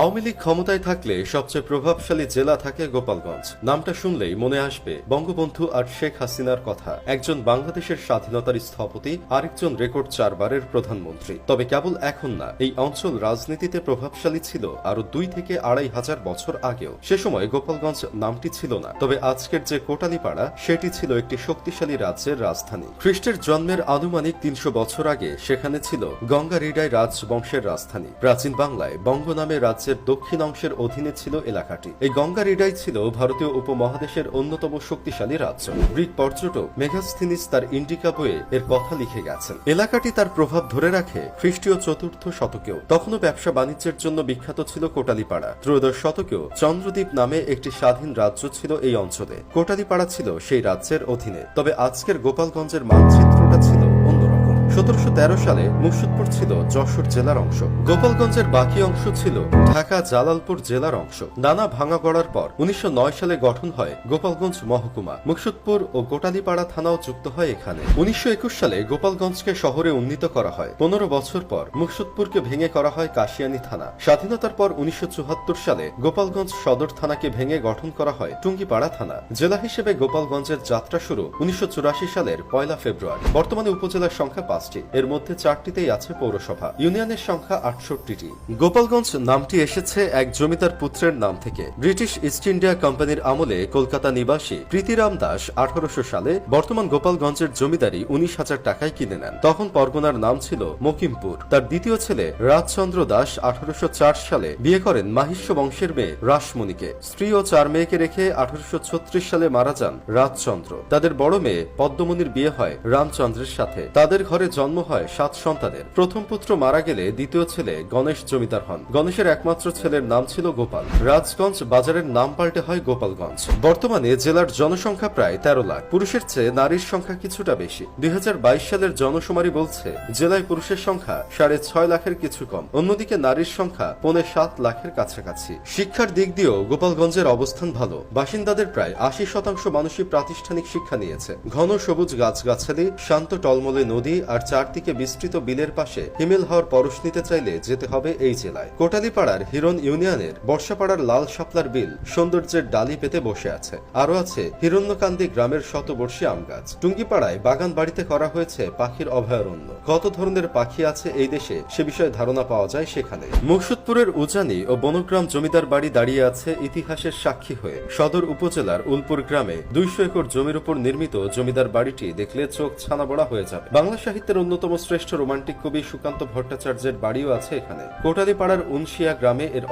আওয়ামী লীগ ক্ষমতায় থাকলে সবচেয়ে প্রভাবশালী জেলা থাকে গোপালগঞ্জ। নামটা শুনলেই মনে আসবে বঙ্গবন্ধু আর শেখ হাসিনার কথা। একজন বাংলাদেশের স্বাধীনতার স্থপতি, আরেকজন রেকর্ড চারবারের প্রধানমন্ত্রী। তবে কেবল এখন না, এই অঞ্চল রাজনীতিতে প্রভাবশালী ছিল আরও দুই থেকে আড়াই হাজার বছর আগেও। সে সময় গোপালগঞ্জ নামটি ছিল না। তবে আজকের যে কোটালীপাড়া, সেটি ছিল একটি শক্তিশালী রাজ্যের রাজধানী। খ্রিস্টের জন্মের আনুমানিক তিনশো বছর আগে সেখানে ছিল গঙ্গারিডাই রাজবংশের রাজধানী। প্রাচীন বাংলায় বঙ্গ নামে রাজ্যের দক্ষিণ অংশের অধীনে ছিল এলাকাটি। এই গঙ্গা রিডাই ছিল ভারতীয় উপমহাদেশের অন্যতম শক্তিশালী রাজ্য। গ্রিক পর্যটক মেঘাস্থিনিস তার ইন্ডিকা বইয়ে এর কথা লিখে গেছেন। এলাকাটি তার প্রভাব ধরে রাখে খ্রিস্টীয় চতুর্থ শতকেও। তখনও ব্যবসা বাণিজ্যের জন্য বিখ্যাত ছিল কোটালিপাড়া। ত্রয়োদশ শতকেও চন্দ্রদ্বীপ নামে একটি স্বাধীন রাজ্য ছিল এই অঞ্চলে। কোটালিপাড়া ছিল সেই রাজ্যের অধীনে। তবে আজকের গোপালগঞ্জের মানচিত্রটা ছিল সতেরোশো তেরো সালে মুর্শিদপুর ছিল যশোর জেলার অংশ। গোপালগঞ্জের বাকি অংশ ছিল ঢাকা জালালপুর জেলার অংশ। নানা ভাঙা গড়ার পর উনিশশো নয় সালে গঠন হয় গোপালগঞ্জ মহকুমা। মুর্শিদপুর ও গোটালীপাড়া থানাও যুক্ত হয় এখানে। উনিশশো সালে গোপালগঞ্জকে শহরে উন্নীত করা হয়। পনেরো বছর পর মুর্শিদপুরকে ভেঙে করা হয় কাশিয়ানী থানা। স্বাধীনতার পর উনিশশো চুয়াত্তর সালে গোপালগঞ্জ সদর থানাকে ভেঙে গঠন করা হয় টুঙ্গিপাড়া থানা। জেলা হিসেবে গোপালগঞ্জের যাত্রা শুরু উনিশশো চুরাশি সালের পয়লা ফেব্রুয়ারি। বর্তমানে উপজেলার সংখ্যা পাঁচটি। এর মধ্যে চারটিতেই আছে পৌরসভা। ইউনিয়নের সংখ্যা আটষট্টিটি। গোপালগঞ্জ নামটি এসেছে এক জমিদার পুত্রের নাম থেকে। ব্রিটিশ ইস্ট ইন্ডিয়া কোম্পানির আমলে কলকাতা নিবাসী প্রীতিরাম দাস আঠারোশো সালে বর্তমান গোপালগঞ্জের জমিদারি উনিশ হাজার টাকায় কিনে নেন। তখন পরগনার নাম ছিল মকিমপুর। তার দ্বিতীয় ছেলে রাজচন্দ্র দাস আঠারোশো চার সালে বিয়ে করেন মাহিষ্য বংশের মেয়ে রাসমণিকে। স্ত্রী ও চার মেয়েকে রেখে আঠারোশো ছত্রিশ সালে মারা যান রাজচন্দ্র। তাদের বড় মেয়ে পদ্মমণির বিয়ে হয় রামচন্দ্রের সাথে। তাদের ঘরে জন্ম হয় সাত সন্তানের। প্রথম পুত্র মারা গেলে দ্বিতীয় ছেলে গণেশ জমিদার হন। গণেশের একমাত্র ছেলের নাম ছিল গোপাল। রাজগঞ্জ বাজারের নাম পাল্টে হয় গোপালগঞ্জ। বর্তমানে জেলার জনসংখ্যা প্রায় তেরো লাখ। পুরুষের চেয়ে নারীর সংখ্যা কিছুটা বেশি। দুই সালের জনশুমারি বলছে, জেলায় পুরুষের সংখ্যা সাড়ে ছয় লাখের কিছু কম। অন্যদিকে নারীর সংখ্যা পৌনে সাত লাখের কাছাকাছি। শিক্ষার দিক দিয়েও গোপালগঞ্জের অবস্থান ভালো। বাসিন্দাদের প্রায় আশি শতাংশ মানুষই প্রাতিষ্ঠানিক শিক্ষা নিয়েছে। ঘন সবুজ গাছগাছালি, শান্ত টলমলে নদী আর চারদিকে বিস্তৃত বিলের পাশে হিমেল হওয়ার পরশ নিতে চাইলে যেতে হবে এই জেলায়। কোটালীপাড়ার হিরন ইউনিয়নের বর্ষাপাড়ার লাল শাপলার বিল সৌন্দর্যের ডালি পেতে বসে আছে। আরও আছে হিরণ্যকান্দি গ্রামের শতবর্ষী আম গাছ। টুঙ্গিপাড়ায় বাগান বাড়িতে করা হয়েছে পাখির অভয়ারণ্য। কত ধরনের পাখি আছে এই দেশে? সে বিষয়ে ধারণা পাওয়া যায় সেখানে। মুর্শিদপুরের উজানি ও বনগ্রাম জমিদার বাড়ি দাঁড়িয়ে আছে ইতিহাসের সাক্ষী হয়ে। সদর উপজেলার উলপুর গ্রামে দুইশো একর জমির উপর নির্মিত জমিদার বাড়িটি দেখলে চোখ ছানাবড়া হয়ে যাবে। বাংলা সাহিত্যের অন্যতম শ্রেষ্ঠ রোমান্টিক কবি সুকান্ত ভট্টাচার্যের বাড়িও আছে এখানে। কোটালীপাড়ার উনশিয়া গ্রামে এর